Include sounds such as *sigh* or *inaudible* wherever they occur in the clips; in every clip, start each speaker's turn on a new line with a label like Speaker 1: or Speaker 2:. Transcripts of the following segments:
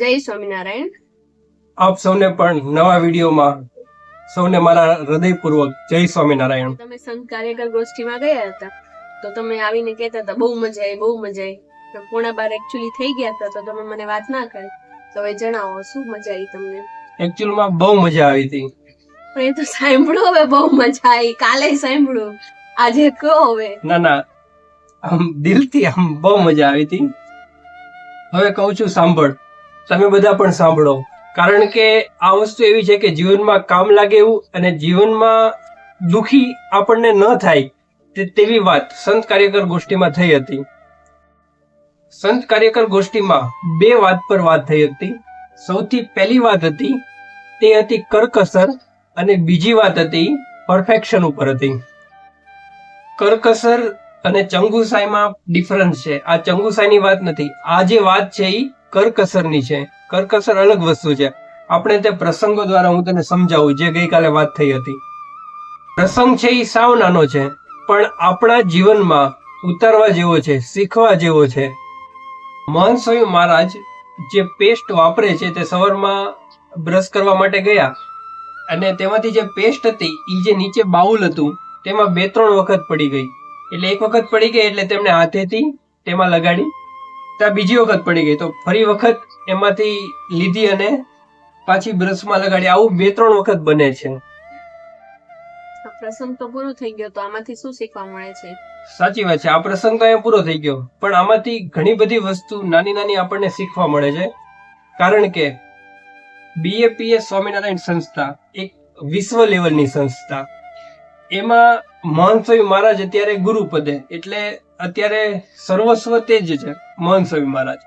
Speaker 1: જય સ્વામિનારાયણ.
Speaker 2: આપ સૌને પણ નવા વિડીયોમાં સૌને મારા હૃદયપૂર્વક જય સ્વામિનારાયણ.
Speaker 1: તમે સંઘ કાર્યકર ગોષ્ઠીમાં ગયા હતા તો તમે આવીને કહેતા હતા બહુ મજા આવી બહુ મજા આવી. તો પોણા બાર એકચ્યુઅલી થઈ ગયા હતા તો તમે મને વાત ના કરી. તો હવે જણાવો શું મજા આવી તમને?
Speaker 2: એકચ્યુઅલમાં બહુ મજા આવી હતી.
Speaker 1: પણ એ તો સાંભળો હવે બહુ મજા આવી. કાલે સાંભળ્યું આજે કહો હવે.
Speaker 2: ના ના. આમ દિલથી આમ બહુ મજા આવી હતી. હવે કહું છું સાંભળ. તમે બધા પણ સાંભળો. કારણ કે આ વસ્તુ એવી છે કે જીવનમાં કામ લાગે એવું અને જીવનમાં દુખી આપણને ન થાય તેવી વાત સંત કાર્યકર ગોષ્ઠીમાં થઈ હતી. સંત કાર્યકર ગોષ્ઠીમાં બે વાત પર વાત થઈ હતી. સૌથી પહેલી વાત હતી, તે હતી કરકસર અને બીજી વાત હતી, પરફેક્શન ઉપર હતી. કરકસર અને ચંગુસાઈમાં ડિફરન્સ છે. આ ચંગુસાઈની વાત નથી. આ જે વાત છે એ કરકસરની છે. કરકસર અલગ વસ્તુ છે. આપણે તે પ્રસંગો દ્વારા હું તને સમજાવું, જે ગઈકાલે વાત થઈ હતી. પ્રસંગ છે એ સાવ નાનો છે, પણ આપણા જીવનમાં ઉતારવા જેવો છે, શીખવા જેવો છે. મહંત સ્વામી મહારાજ જે પેસ્ટ વાપરે છે તે સવારમાં બ્રશ કરવા માટે ગયા. અને તેમાંથી જે પેસ્ટ હતી એ જે નીચે બાઉલ હતું, તેમાં બે ત્રણ વખત પડી ગઈ. એટલે એક વખત પડી ગઈ એટલે તેમણે હાથેથી તેમાં લગાડી ત્યાં બીજી વખત પડી ગઈ. તો ફરી વખત એમાંથી લીધી અને પાછી બ્રશમાં લગાડી. આવું બે ત્રણ વખત બને છે.
Speaker 1: પ્રસંગ તો પૂરો થઈ ગયો તો આમાંથી શું શીખવા મળે છે?
Speaker 2: સાચી વાત છે. આ પ્રસંગ તો અહીંયા પૂરો થઈ ગયો. પણ આમાંથી ઘણી બધી વસ્તુ નાની નાની આપણને શીખવા મળે છે. કારણ કે બીએપીએસ સ્વામિનારાયણ સંસ્થા એક વિશ્વ લેવલની સંસ્થા. એમાં મહંત સ્વામી મહારાજ અત્યારે ગુરુ પદે એટલે અત્યારે સર્વસ્વ તે જ છે મહંત સ્વામી મહારાજ.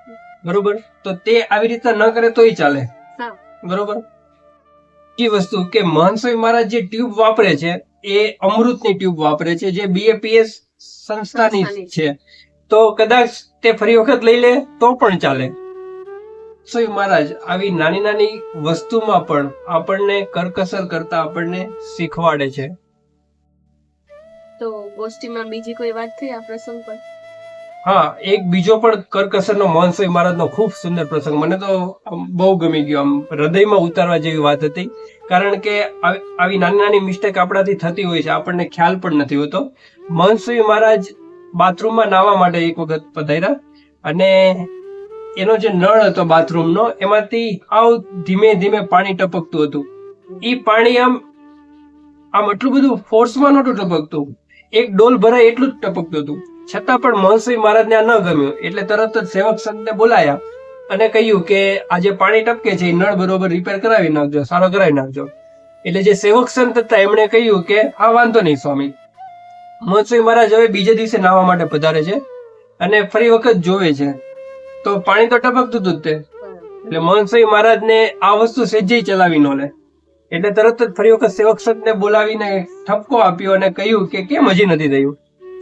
Speaker 2: બરોબર? તો તે આવી રીતે ન કરે તોય ચાલે. બરોબર? બીજી વસ્તુ કે મહંત સ્વામી મહારાજ જે ટ્યુબ વાપરે છે એ અમૃતની ટ્યુબ વાપરે છે જે બીએપીએસ સંસ્થાની
Speaker 1: સંસ્થાની.
Speaker 2: છે. તો કદાચ તે ફરી વખત લઈ લે તો પણ ચાલે. સ્વામી મહારાજ આવી નાની નાની વસ્તુમાં પણ આપણને કરકસર કરતા આપણને શીખવાડે છે.
Speaker 1: તો ગોષ્ઠીમાં બીજી કોઈ વાત થઈ આ પ્રસંગ પર?
Speaker 2: હા, એક બીજો પણ કરકસરનો મહોત્સવ મહારાજનો ખૂબ સુંદર પ્રસંગ. મને તો બહુ ગમી ગયો. આમ હૃદયમાં ઉતારવા જેવી વાત હતી. કારણ કે આવી નાની નાની મિસ્ટેક આપણાથી થતી હોય છે. આપણને ખ્યાલ પણ નથી હોતો. મોહન મહારાજ બાથરૂમમાં નાહવા માટે એક વખત પધાર્યા અને એનો જે નળ હતો બાથરૂમનો, એમાંથી આવ ધીમે ધીમે પાણી ટપકતું હતું. એ પાણી આમ આમ એટલું બધું ફોર્સમાં નહોતું ટપકતું. એક ડોલ ભરાય એટલું જ ટપકતું હતું. છતાં પણ મહંસવી મહારાજને આ ન ગમ્યું. એટલે તરત જ સેવક સંતને બોલાયા અને કહ્યું કે આ જે પાણી ટપકે છે એ નળ બરોબર રિપેર કરાવી નાખજો, સારો કરાવી નાખજો. એટલે જે સેવક સંત હતા, એમણે કહ્યું કે, હા, વાંધો નહીં, સ્વામી. મહંસવી મહારાજ હવે બીજે દિવસે નાહવા માટે પધારે છે અને ફરી વખત જોવે છે. તો પાણી તો ટપકતું હતું જ તે. એટલે મહંસવી મહારાજને આ વસ્તુ સેજે ચલાવી ન લે. એટલે તરત જ ફરી વખત સેવક સંતને બોલાવીને ઠપકો આપ્યો અને કહ્યું કે કેમ હજી નથી થયું?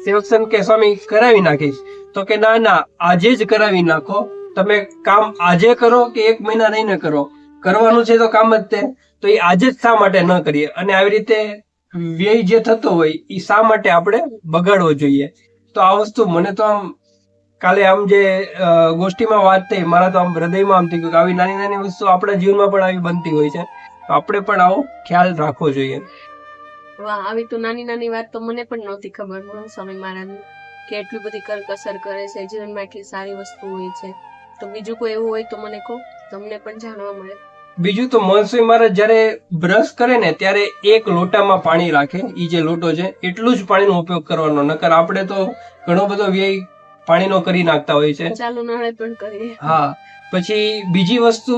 Speaker 2: સેવક સંત કે, સ્વામી, કરાવી નાખીશ. તો કે, ના ના, આજે જ કરાવી નાખો. તમે કામ આજે કરો કે એક મહિના રહીને કરો? કરવાનું છે તો કામ જ તે. તો એ આજે જ શા માટે ન કરીએ? અને આવી રીતે વ્યય જે થતો હોય, એ શા માટે આપણે બગાડવો જોઈએ? તો આ વસ્તુ મને તો આમ કાલે આમ જે ગોષ્ઠીમાં વાત થઈ, મારા તો આમ હૃદયમાં આમ થઈ ગયું કે આવી નાની નાની વસ્તુ આપણા જીવનમાં પણ આવી બનતી હોય છે. તો આપણે પણ આવો ખ્યાલ રાખવો જોઈએ.
Speaker 1: વાહ આવી તો નાની નાની વાત તો મને પણ નહોતી ખબર પણ સ્વામી મહારાજ કે એટલી બધી કરકસર કરે છે જીવનમાં એટલી સારી વસ્તુ હોય છે. તો બીજું કોઈ એવું હોય તો મને કહો તમને પણ જાણવા મળે.
Speaker 2: બીજું તો મહંસવી મહારાજ જ્યારે બ્રશ કરે ને ત્યારે એક લોટામાં પાણી રાખે એ જે લોટો છે એટલું જ પાણીનો ઉપયોગ કરવાનો નકર આપણે તો ઘણો બધો વ્યય પાણીનો કરી નાખતા હોય છે.
Speaker 1: ચાલુ નાળે પણ કરીએ.
Speaker 2: હા પછી બીજી વસ્તુ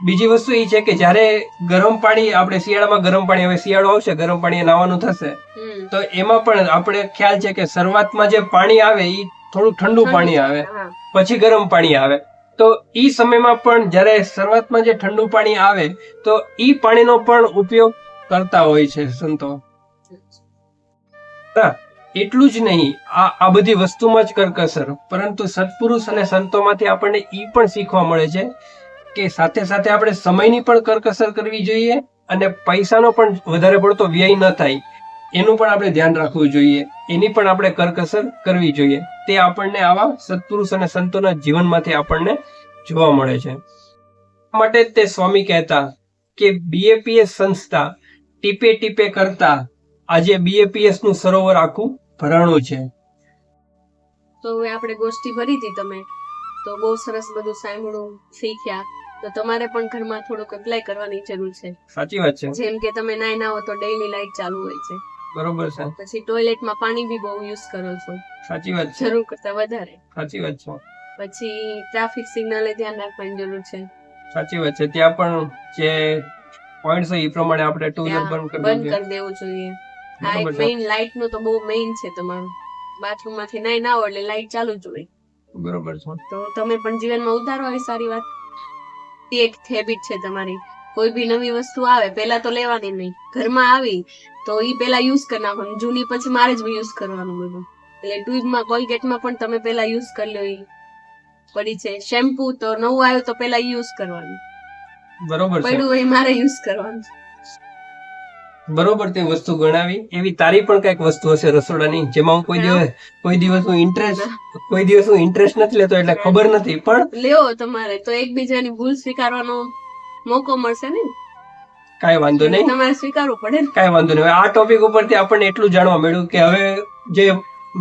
Speaker 2: બીજી વસ્તુ એ છે કે જ્યારે ગરમ પાણી આપણે શિયાળામાં ગરમ પાણી હવે શિયાળો આવશે ગરમ પાણી નાવાનું થશે. તો એમાં પણ આપણે ખ્યાલ છે કે શરૂઆતમાં જે પાણી આવે એ થોડું ઠંડુ પાણી આવે પછી ગરમ પાણી આવે. તો એ સમયમાં પણ જ્યારે શરૂઆતમાં જે ઠંડુ પાણી આવે તો એ પાણીનો પણ ઉપયોગ કરતા હોય છે સંતો. એટલું જ નહીં આ આ બધી વસ્તુમાં જ કરકસર. પરંતુ સત્પુરુષ અને સંતોમાંથી આપણને એ પણ શીખવા મળે છે કે સાથે સાથે આપણે સમયની પણ કરકસર કરવી જોઈએ અને પૈસાનો પણ વધારે પડતો વ્યય ન થાય. એનું પણ આપણે ધ્યાન રાખવું જોઈએ. એની પણ આપણે કરકસર કરવી જોઈએ. તે આપણને આવા સત્પુરુષ અને સંતોના જીવનમાંથી આપણને જોવા મળે છે. માટે તે સ્વામી કહેતા કે બીએપીએસ સંસ્થા ટીપે ટીપે કરતા આજે બીએપીએસનું સરોવર આખું ભરાણું છે.
Speaker 1: તો હવે આપણે ગોષ્ઠી ભરી હતી તમે. તો બહુ સરસ બધું સાંભળ્યું શીખ્યા. તો તમારે પણ ઘરમાં થોડુંક એપ્લાય કરવાની જરૂર છે.
Speaker 2: સાચી વાત છે.
Speaker 1: જેમ કે તમે નાઈ ના હો તો ડેઈલી લાઈટ ચાલુ હોય છે.
Speaker 2: બરોબર છે.
Speaker 1: પછી ટોયલેટમાં પાણી બી બહુ યુઝ કરો છો.
Speaker 2: સાચી વાત છે.
Speaker 1: જરૂર કરતા વધારે.
Speaker 2: સાચી વાત છે.
Speaker 1: પછી ટ્રાફિક સિગ્નલે ધ્યાન રાખવાની જરૂર છે.
Speaker 2: સાચી વાત છે. ત્યાં પણ જે પોઈન્ટ છે એ પ્રમાણે આપણે ટુ વ્હીલર બંધ કરવું
Speaker 1: બંધ કરી દેવું જોઈએ. આ એક
Speaker 2: મેઈન છે.
Speaker 1: લાઈટનું તો બહુ મેઇન છે તમારું. બાથરૂમમાંથી નાઈ ના હોય એટલે લાઈટ ચાલુ જ હોય.
Speaker 2: બરોબર છે.
Speaker 1: તો તમે પણ જીવનમાં ઉતારો એ સારી વાત. એ એક હેબિટ છે તમારી. કોઈ બી નવી વસ્તુ આવે પહેલા તો લેવાની નહીં. ઘરમાં આવી તો ઈ પહેલા યુઝ કરી નાખવાનું. જૂની પછી મારે જ યુઝ કરવાનું બધું. એટલે ટ્યુબમાં કોલગેટમાં પણ તમે પહેલા યુઝ કરી લો ઈ. પડી છે. શેમ્પુ તો નવું આવ્યું તો પહેલા યુઝ કરવાનું.
Speaker 2: બરોબર
Speaker 1: પડ્યું હોય ઈ મારે યુઝ કરવાનું.
Speaker 2: બરોબર તે વસ્તુ ગણાવી. એવી તારી પણ કંઈક વસ્તુ હશે રસોડાની જેમાં હું કોઈ દિવસ કોઈ દિવસ હું ઇન્ટરેસ્ટ કોઈ દિવસ હું ઇન્ટરેસ્ટ નથી લેતો એટલે ખબર નથી પણ
Speaker 1: લેવો તમારે તો એકબીજાની ભૂલ સ્વીકારવાનો મોકો મળશે ને?
Speaker 2: કાંઈ વાંધો નહીં.
Speaker 1: તમારે સ્વીકારવું પડે ને?
Speaker 2: કાંઈ વાંધો નહીં. આ ટોપિક ઉપરથી આપણને એટલું જાણવા મળ્યું કે હવે જે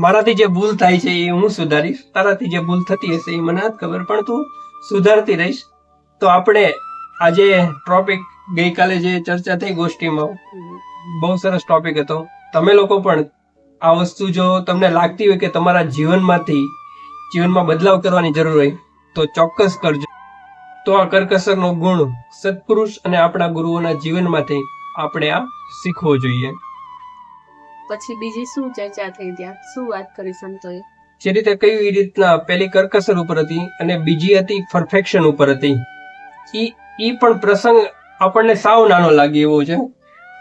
Speaker 2: મારાથી જે ભૂલ થાય છે એ હું સુધારીશ. તારાથી જે ભૂલ થતી હશે એ મને નથી ખબર પણ તું સુધારતી રહીશ. તો આપણે આજે ટોપિક ગઈકાલે જે ચર્ચા થઈ ગોષ્ઠીમાં બહુ સરસ ટોપિક હતો. તમે લોકો પણ આ વસ્તુ જો તમને લાગતી હોય કે તમારા જીવનમાંથી જીવનમાં બદલાવ કરવાની જરૂર હોય તો ચોક્કસ કરજો. તો આ કરકસરનો ગુણ સત્પુરુષ અને આપણા ગુરુઓના જીવનમાંથી આપણે આ શીખવો જોઈએ.
Speaker 1: પછી બીજી શું ચર્ચા થઈ ત્યાં? શું વાત કરી સંતોએ?
Speaker 2: જે રીતે કઈ રીતના પહેલી કરકસર ઉપર હતી અને બીજી હતી પરફેક્શન ઉપર હતી. ઈ ઈ પણ પ્રસંગ આપણને સાવ નાનો લાગે એવો છે.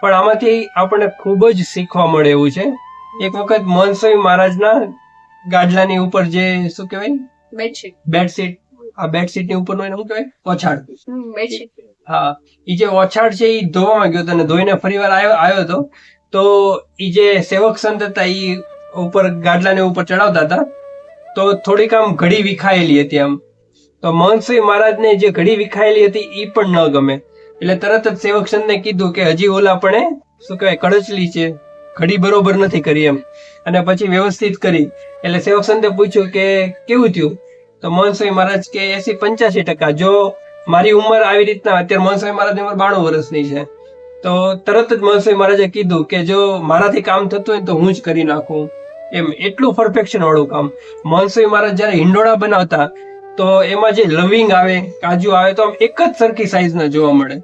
Speaker 2: પણ આમાંથી આપણને ખૂબ જ શીખવા મળે એવું છે. એક વખત મહંસોઈ મહારાજના ગાડલાની ઉપર જે શું કહેવાય?
Speaker 1: બેડશીટ.
Speaker 2: બેડશીટ. આ બેડશીટની ઉપર શું કહેવાય? ઓછાડ
Speaker 1: બેડશીટ.
Speaker 2: હા. એ જે ઓછાડ છે એ ધોવામાં ગયો હતો અને ધોઈને ફરીવાર આવ્યો આવ્યો હતો. તો એ જે સેવક સંત હતા એ ઉપર ગાડલાને ઉપર ચડાવતા હતા. તો થોડીક આમ ઘડી વિખાયેલી હતી આમ. તો મહંતસિંહ મહારાજને જે ઘડી વિખાયેલી હતી એ પણ ન ગમે. એટલે તરત જ સેવક સંતને કીધું કે હજી ઓલા પણ શું કહેવાય, કડચલી છે. ઘડી બરોબર નથી કરી એમ. અને પછી વ્યવસ્થિત કરી. એટલે સેવક સંતે પૂછ્યું કે કેવું થયું? તો મોહનસ્વામી મહારાજ કે એસી પંચ્યાસી ટકા. જો મારી ઉંમર આવી રીતના અત્યારે મોહનસ્વામી મહારાજની ઉંમર બાણું વર્ષની છે. તો તરત જ મોહનસ્વામી મહારાજે કીધું કે જો મારાથી કામ થતું હોય તો હું જ કરી નાખું. એમ, એટલું પરફેક્શન વાળું કામ. મોહનસ્વામી મહારાજ જયારે હિંડોળા બનાવતા તો એમાં જે લવિંગ આવે કાજુ આવે તો આમ એક જ સરખી સાઈઝના જોવા મળે.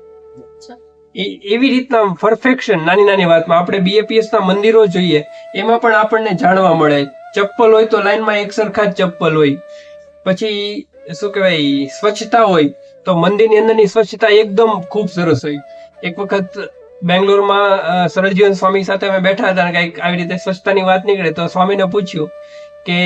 Speaker 2: એવી રીતના પરફેક્શન નાની નાની વાતમાં. આપણે બીએપીએસ ના મંદિરો જોઈએ એમાં પણ આપણને જાણવા મળે. ચપ્પલ હોય તો લાઈનમાં એક સરખા જ ચપ્પલ હોય. પછી શું કહેવાય સ્વચ્છતા હોય તો મંદિરની અંદરની સ્વચ્છતા એકદમ ખૂબ સરસ હોય. એક વખત બેંગ્લોરમાં સરજીવન સ્વામી સાથે અમે બેઠા હતા કંઈક આવી રીતે સ્વચ્છતાની વાત નીકળે તો સ્વામીને પૂછ્યું કે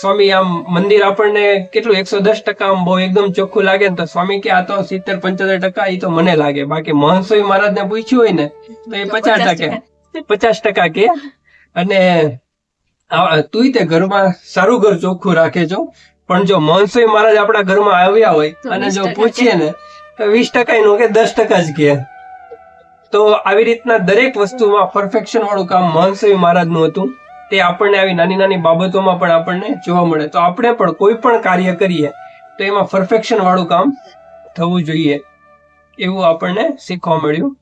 Speaker 2: સ્વામી આમ મંદિર આપણને કેટલું એકસો દસ ટકા આમ બહુ એકદમ ચોખ્ખું લાગે ને તો સ્વામી કે આ તો સિત્તેર પંચોતેર ટકા એ તો મને લાગે. બાકી મહંસોઈ મહારાજને પૂછ્યું હોય ને તો એ પચાસ ટકા. પચાસ ટકા કે. અને તું તે ઘરમાં સારું ઘર ચોખ્ખું રાખે છો. પણ જો મહંસોઈ મહારાજ આપણા ઘરમાં આવ્યા હોય અને જો પૂછીએ ને તો વીસ ટકા નું કે દસ ટકા જ કે. તો આવી રીતના દરેક વસ્તુમાં પરફેક્શન વાળું કામ મહંસોઈ મહારાજનું હતું. તે આપણને આવી નાની નાની બાબતોમાં પણ આપણને જોવા મળે. તો આપણે પણ કોઈ પણ કાર્ય કરીએ, તો એમાં પરફેક્શન વાળું કામ થવું જોઈએ. એવું આપણને શીખવા મળ્યું.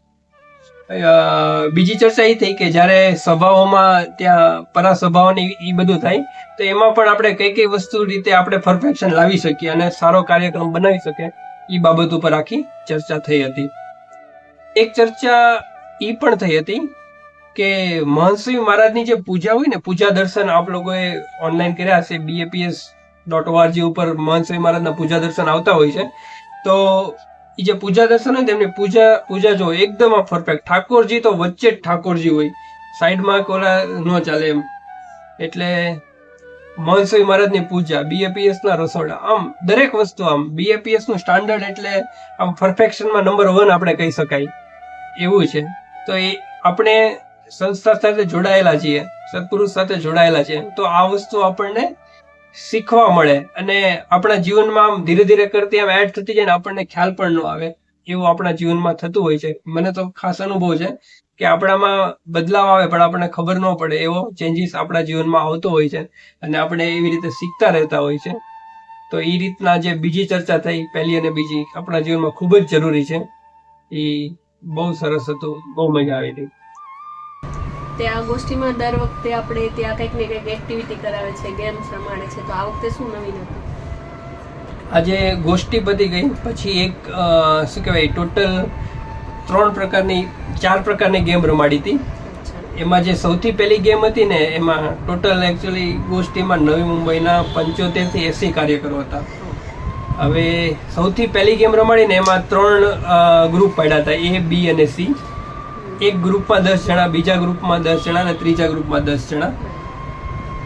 Speaker 2: બીજી ચર્ચા એ થઈ કે જ્યારે સભાઓમાં ત્યાં પરાસભાઓની એ બધું થાય, તો એમાં પણ આપણે કઈ કઈ વસ્તુ રીતે આપણે પરફેક્શન લાવી શકીએ અને સારો કાર્યક્રમ બનાવી શકીએ એ બાબત ઉપર આખી ચર્ચા થઈ હતી. એક ચર્ચા એ પણ થઈ હતી કે મહંસિંહ મહારાજની જે પૂજા હોય ને, પૂજા દર્શન આપ લોકોએ ઓનલાઈન કર્યા હશે બીએપીએસ ડોટ ઓઆરજી ઉપર મહંસિંહ મહારાજના પૂજા દર્શન આવતા હોય છે. તો એ જે પૂજા દર્શન હોય તેમની પૂજા પૂજા જો એકદમ પરફેક્ટ ઠાકોરજી તો વચ્ચે જ ઠાકોરજી હોય. સાઈડમાં કોલા ન ચાલે એમ. એટલે મહંસવી મહારાજની પૂજા બીએપીએસના રસોડા, આમ દરેક વસ્તુ આમ. બીએપીએસનું સ્ટાન્ડર્ડ એટલે આમ પરફેક્શનમાં નંબર વન આપણે કહી શકાય. એવું છે. તો એ આપણે સંસ્થા સાથે જોડાયેલા છીએ, સત્પુરુષ સાથે જોડાયેલા છીએ, તો આ વસ્તુ આપણને શીખવા મળે અને આપણા જીવનમાં આમ ધીરે ધીરે કરતી આમ એડ થતી જાય ને આપણને ખ્યાલ પણ ન આવે, એવું આપણા જીવનમાં થતું હોય છે. મને તો ખાસ અનુભવ છે કે આપણામાં બદલાવ આવે પણ આપણને ખબર ન પડે એવો ચેન્જીસ આપણા જીવનમાં આવતો હોય છે અને આપણે એવી રીતે શીખતા રહેતા હોય છે. તો એ રીતના જે બીજી ચર્ચા થઈ, પહેલી અને બીજી, આપણા જીવનમાં ખૂબ જ જરૂરી છે. એ બહુ સરસ હતું, બહુ મજા આવી હતી.
Speaker 1: ત્યાં ગોષ્ઠીમાં દર વખતે આપણે ત્યાં કંઈક ને કંઈક એક્ટિવિટી કરાવે છે ગેમ્સ રમાડે છે. તો આ વખતે શું નવીન હતું?
Speaker 2: આજે ગોષ્ઠી બધી ગઈ પછી એક શું કહેવાય ટોટલ ત્રણ પ્રકારની ચાર પ્રકારની ગેમ રમાડી હતી. એમાં જે સૌથી પહેલી ગેમ હતી ને એમાં ટોટલ એકચ્યુઅલી ગોષ્ઠીમાં નવી મુંબઈના પંચોતેરથી એસી કાર્યકરો હતા. હવે સૌથી પહેલી ગેમ રમાડીને એમાં ત્રણ ગ્રુપ પડ્યા હતા એ બી અને સી એક ગ્રુપમાં દસ જણા, બીજા ગ્રુપમાં દસ જણા અને ત્રીજા ગ્રુપમાં દસ જણા.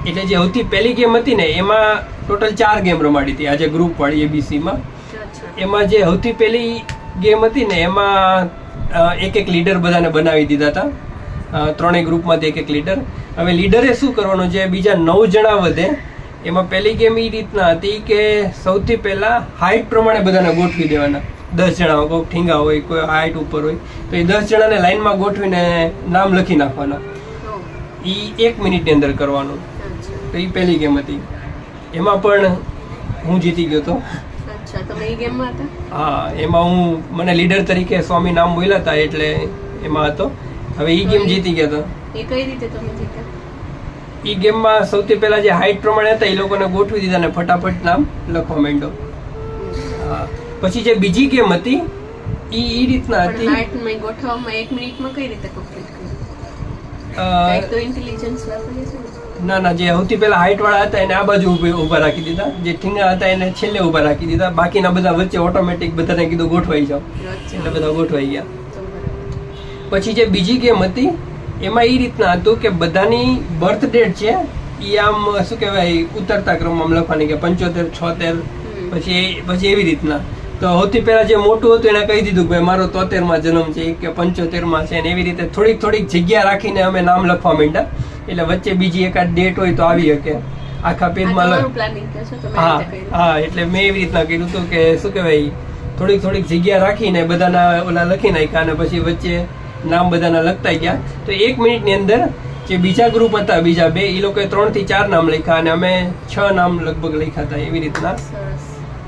Speaker 2: એટલે જે સૌથી પહેલી ગેમ હતી ને, એમાં ટોટલ ચાર ગેમ રમાડી હતી. આજે ગ્રુપ વાળી એબીસીમાં એમાં જે સૌથી પહેલી ગેમ હતી ને, એમાં એક એક લીડર બધાને બનાવી દીધા હતા. ત્રણેય ગ્રુપમાંથી એક એક લીડર હવે લીડરે શું કરવાનું છે? બીજા નવ જણા વધે. એમાં પહેલી ગેમ એ રીતના હતી કે સૌથી પહેલાં હાઇટ પ્રમાણે બધાને ગોઠવી દેવાના. દસ જણા કોઈ ઠીંગા હોય કોઈ હાઈટ ઉપર હોય તો એ દસ જણાને લાઈનમાં ગોઠવીને નામ લખી નાખવાના. એ એક મિનિટની અંદર કરવાનું. તો એ પહેલી ગેમ હતી. એમાં પણ હું જીતી ગયો હતો? હા એમાં હું મને લીડર તરીકે સ્વામી નામ બોલ્યા હતા એટલે એમાં હતો. હવે એ ગેમ જીતી ગયા હતા
Speaker 1: એ કઈ રીતે તમે જીત્યા?
Speaker 2: ઈ ગેમમાં સૌથી પહેલા જે હાઈટ પ્રમાણે હતા એ લોકોને ગોઠવી દીધા ને ફટાફટ નામ લખવા માંડ્યો. હા. પછી જે બીજી ગેમ હતી ઈ ઈ રીતના હતી.
Speaker 1: હાર્ટમાં ગોઠવવામાં એક મિનિટમાં કઈ રીતે કમ્પ્લીટ કર્યું તો ઇન્ટેલિજન્સ છે ના?
Speaker 2: ના જે સૌથી પહેલા હાઈટ વાળા હતા એને આ બાજુ ઊભા ઊભા રાખી દીધા. જે ઠીંગા હતા એને છેલ્લે ઊભા રાખી દીધા. બાકીના બધા વચ્ચે ઓટોમેટિક બધાને કીધું ગોઠવાઈ જાઓ. એટલે બધા ગોઠવાઈ ગયા. પછી જે બીજી ગેમ હતી એમાં એ રીતના હતું કે બધાની બર્થ ડેટ છે એ આમ શું કહેવાય ઉતરતા ક્રમમાં લખવાની કે પંચોતેર છોતેર. પછી પછી એવી રીતના. તો સૌથી પહેલા જે મોટું હતું એને કહી દીધું કે મારો તોતેરમાં જન્મ છે કે પંચોતેરમાં છે. ને એવી રીતે થોડીક થોડીક જગ્યા રાખીને અમે નામ લખવા માંડ્યા. એટલે વચ્ચે બીજી એકાદ ડેટ હોય તો આવી શકે. આખા પેજમાં હા હા એટલે મેં એવી રીતના કીધું હતું કે શું કહેવાય થોડીક થોડીક જગ્યા રાખીને બધાના ઓલા લખી નાખ્યા અને પછી વચ્ચે નામ બધાના લખતા ગયા. તો એક મિનિટની અંદર જે બીજા ગ્રુપ હતા બીજા બે એ લોકોએ ત્રણથી ચાર નામ લખ્યા અને અમે છ નામ લગભગ લખ્યા હતા એવી રીતના.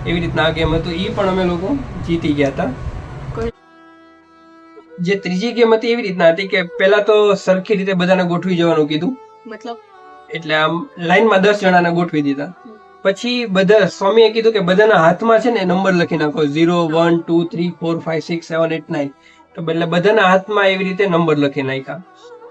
Speaker 2: એવી રીતના આ ગેમ હતું. એ પણ અમે લોકો જીતી ગયા હતા. જે ત્રીજી ગેમ હતી એવી રીતના હતી કે પહેલા તો સરખી રીતે બધાને ગોઠવી જવાનું કીધું.
Speaker 1: મતલબ?
Speaker 2: એટલે આમ લાઈનમાં દસ જણાને ગોઠવી દીધા. પછી બધા સ્વામીએ કીધું કે બધાના હાથમાં છે ને નંબર લખી નાખો. Zero one two three four five six seven eight nine તો એટલે બધાના હાથમાં એવી રીતે નંબર લખી નાખ્યા.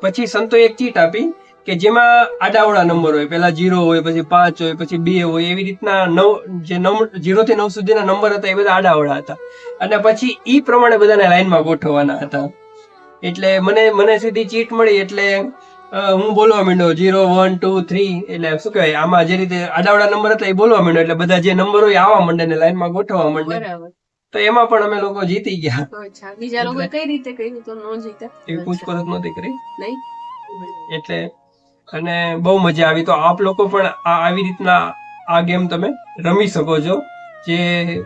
Speaker 2: પછી સંતો એક ચીટ આપી. કે જેમાં આડાવડા નંબર હોય પેલા જીરો હોય પછી પાંચ હોય પછી બે હોય એવી રીતના નવ જે નવ જીરો થી નવ સુધીના નંબર હતા એ બધા આડાવડા હતા. અને પછી ઈ પ્રમાણે બધાને લાઈનમાં ગોઠવવાના હતા. એટલે મને મને સીધી ચીટ મળી એટલે હું બોલવા માંડ્યો જીરો વન ટુ થ્રી એટલે શું કહેવાય આમાં જે રીતે આડાવડા નંબર હતા એ બોલવા માંડ્યો એટલે બધા જે નંબર હોય આવવા માંડે ને લાઈનમાં ગોઠવવા માંડે. તો એમાં પણ અમે લોકો જીતી ગયા.
Speaker 1: બીજા લોકો કઈ રીતે કર્યું? તો ન જીતા?
Speaker 2: એવી પૂછપરછ નહોતી કરી.
Speaker 1: નહીં?
Speaker 2: એટલે અને બહુ મજા આવી. તો આપ લોકો પણ આવી રીતના આ ગેમ તમે રમી શકો છો. જે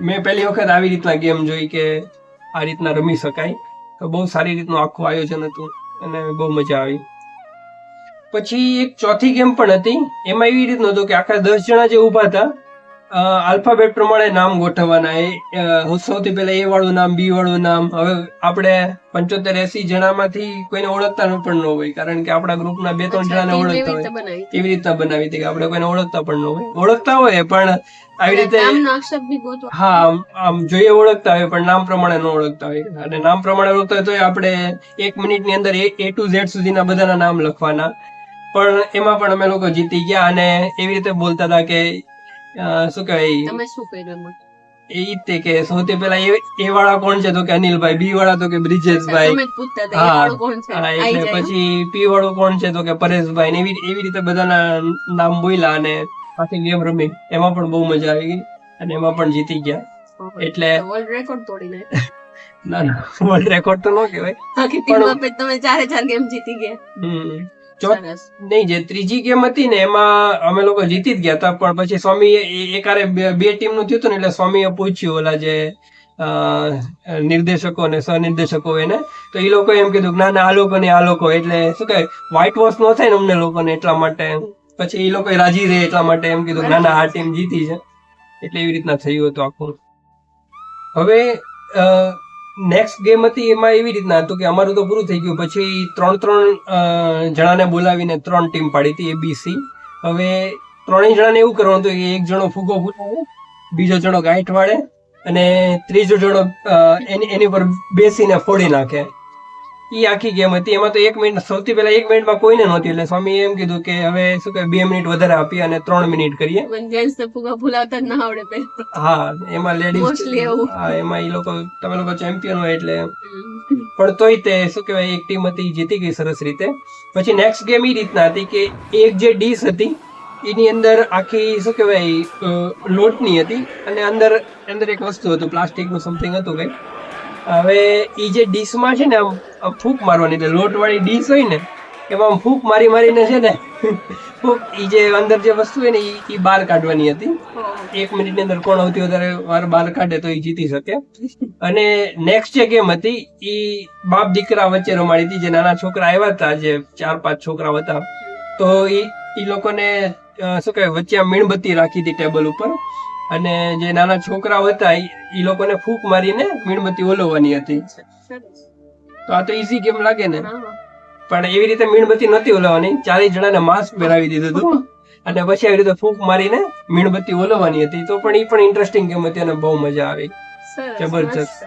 Speaker 2: મેં પહેલી વખત આવી રીતના ગેમ જોઈ કે આ રીતના રમી શકાય. તો બહુ સારી રીતનું આખું આયોજન હતું અને બહુ મજા આવી. પછી એક ચોથી ગેમ પણ હતી. એમાં એવી રીતનું હતું કે આખા દસ જણા જે ઊભા હતા આલ્ફાબેટ પ્રમાણે નામ ગોઠવવાના હું સૌથી પહેલા એ વાળું નામ બી વાળું નામ હવે આપણે પંચોતેર એસી જણામાંથી કોઈને ઓળખતા પણ ન હોય કારણ કે આપણા ગ્રુપના બે ત્રણ જણાને ઓળખતા હોય. એવી રીતના બનાવી હતી કે આપણે કોઈને ઓળખતા પણ ન હોય. ઓળખતા હોય પણ આવી રીતે હા આમ જોઈએ ઓળખતા હોય પણ નામ પ્રમાણે ન ઓળખતા હોય. અને નામ પ્રમાણે ઓળખતા હોય તો આપણે એક મિનિટની અંદર એ ટુ ઝેડ સુધીના બધાના નામ લખવાના. પણ એમાં પણ અમે લોકો જીતી ગયા અને એવી રીતે બોલતા હતા કે શું કહેવાય?
Speaker 1: તમે શું કર્યું
Speaker 2: એ તે કે સૌથી પહેલા એ વાળા કોણ છે? તો કે અનિલભાઈ બી વાળા તો કે બ્રિજેશભાઈ. હા. એટલે પછી પી વાળો કોણ છે? તો કે પરેશભાઈ ને એવી એવી રીતે બધાના નામ બોલ્યા અને પાછી ગેમ રમી. એમાં પણ બહુ મજા આવી ગઈ અને એમાં પણ જીતી ગયા. એટલે
Speaker 1: વર્લ્ડ રેકોર્ડ તોડી *laughs*
Speaker 2: ના ના વર્લ્ડ રેકોર્ડ તો ન કહેવાય.
Speaker 1: પછી તમે ચારે ચાર ગેમ જીતી ગયા.
Speaker 2: હમ. નહીં જે ત્રીજી ગેમ હતી ને એમાં અમે લોકો જીતી જ ગયા હતા પણ પછી સ્વામી એકારે બે ટીમનું થયું હતું ને એટલે સ્વામીએ પૂછ્યું ઓલા જે નિર્દેશકો અને સહનિર્દેશકો એને તો એ લોકો એમ કીધું ના ના આ લોકો ને આ લોકો એટલે શું કહે વ્હાઇટ વોશ નો થાય ને અમને લોકોને એટલા માટે પછી એ લોકો રાજી રહે એટલા માટે એમ કીધું ના ના આ ટીમ જીતી છે. એટલે એવી રીતના થયું હતું આખું. હવે નેક્સ્ટ ગેમ હતી એમાં એવી રીતના હતું કે અમારું તો પૂરું થઈ ગયું. પછી ત્રણ ત્રણ જણાને બોલાવીને ત્રણ ટીમ પાડી હતી એબીસી હવે ત્રણેય જણાને એવું કરવાનું હતું કે એક જણો ફૂગો ફૂટાવે બીજો જણો ગાંઠ વાળે અને ત્રીજો જણો એની એની પર બેસીને ફોડી નાખે. એ આખી ગેમ હતી. એમાં તો એક મિનિટ સૌથી પહેલા એક મિનિટમાં કોઈને નહોતી. એટલે સ્વામી એમ કીધું કે હવે શું કે બે મિનિટ વધારે આપી અને ત્રણ મિનિટ કરીએ.
Speaker 1: જ ના આવડે
Speaker 2: હા એમાં લેડીઝ હા એમાં એ લોકો તમે લોકો ચેમ્પિયન હોય એટલે. પણ તોય તે શું કહેવાય એક ટીમ હતી જીતી ગઈ સરસ રીતે. પછી નેક્સ્ટ ગેમ એ રીતના હતી કે એક જે ડીશ હતી એની અંદર આખી શું કહેવાય લોટની હતી અને અંદર અંદર એક વસ્તુ હતું પ્લાસ્ટિકનું સમથિંગ હતું કંઈક. હવે એ જે ડીશમાં છે ને આમ ફૂંક મારવાની એટલે લોટવાળી ડીશ હોય ને એમાં આમ ફૂંક મારી મારીને છે ને *laughs* ફૂંક એ જે અંદર જે વસ્તુ હોય ને એ બહાર કાઢવાની હતી. એક મિનિટની અંદર કોણ આવતી વધારે વાર બહાર કાઢે તો એ જીતી શકે. અને નેક્સ્ટ જે ગેમ હતી એ બાપ દીકરા વચ્ચે રમાડી હતી જે નાના છોકરા આવ્યા હતા જે ચાર પાંચ છોકરા હતા. તો એ એ લોકોને શું કહેવાય વચ્ચે મીણબત્તી રાખી હતી ટેબલ ઉપર. અને જે નાના છોકરાઓ હતા એ લોકોને ફૂંક મારીને મીણબત્તી ઓલવવાની હતી. તો આ તો ઈઝી કેમ લાગે ને? પણ એવી રીતે મીણબત્તી નહોતી ઓલવવાની ચારેય જણાને માસ્ક પહેરાવી દીધું હતું. અને પછી આવી રીતે ફૂંક મારીને મીણબત્તી ઓલવવાની હતી. તો પણ એ પણ ઇન્ટરેસ્ટિંગ ગેમ હતી અને બહુ મજા આવી. જબરજસ્ત.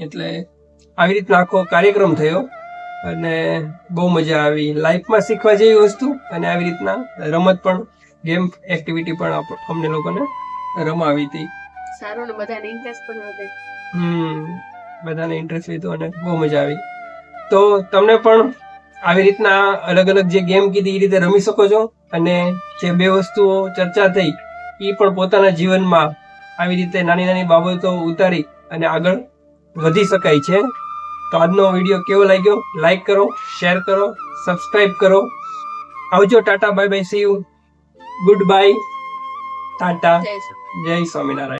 Speaker 2: એટલે આવી રીતનો આખો કાર્યક્રમ થયો. અને બહુ મજા આવી. લાઈફમાં શીખવા જેવી વસ્તુ અને આવી રીતના રમત પણ ગેમ એક્ટિવિટી પણ અમને લોકોને રમાવી હતી.
Speaker 1: સારું ને બધાને ઇન્ટરેસ્ટ પણ વધે.
Speaker 2: હમ બધાને ઇન્ટરેસ્ટ લીધો અને બહુ મજા આવી. તો તમને પણ આવી રીતના અલગ અલગ જે ગેમ કીધી એ રીતે રમી શકો છો અને જે બે વસ્તુઓ ચર્ચા થઈ એ પણ પોતાના જીવનમાં આવી રીતે નાની નાની બાબતો ઉતારી અને આગળ વધી શકાય છે. તો આજનો વીડિયો કેવો લાગ્યો? લાઈક કરો શેર કરો સબસ્ક્રાઈબ કરો. આવજો tata bye bye see you good bye tata Jai Swaminarayan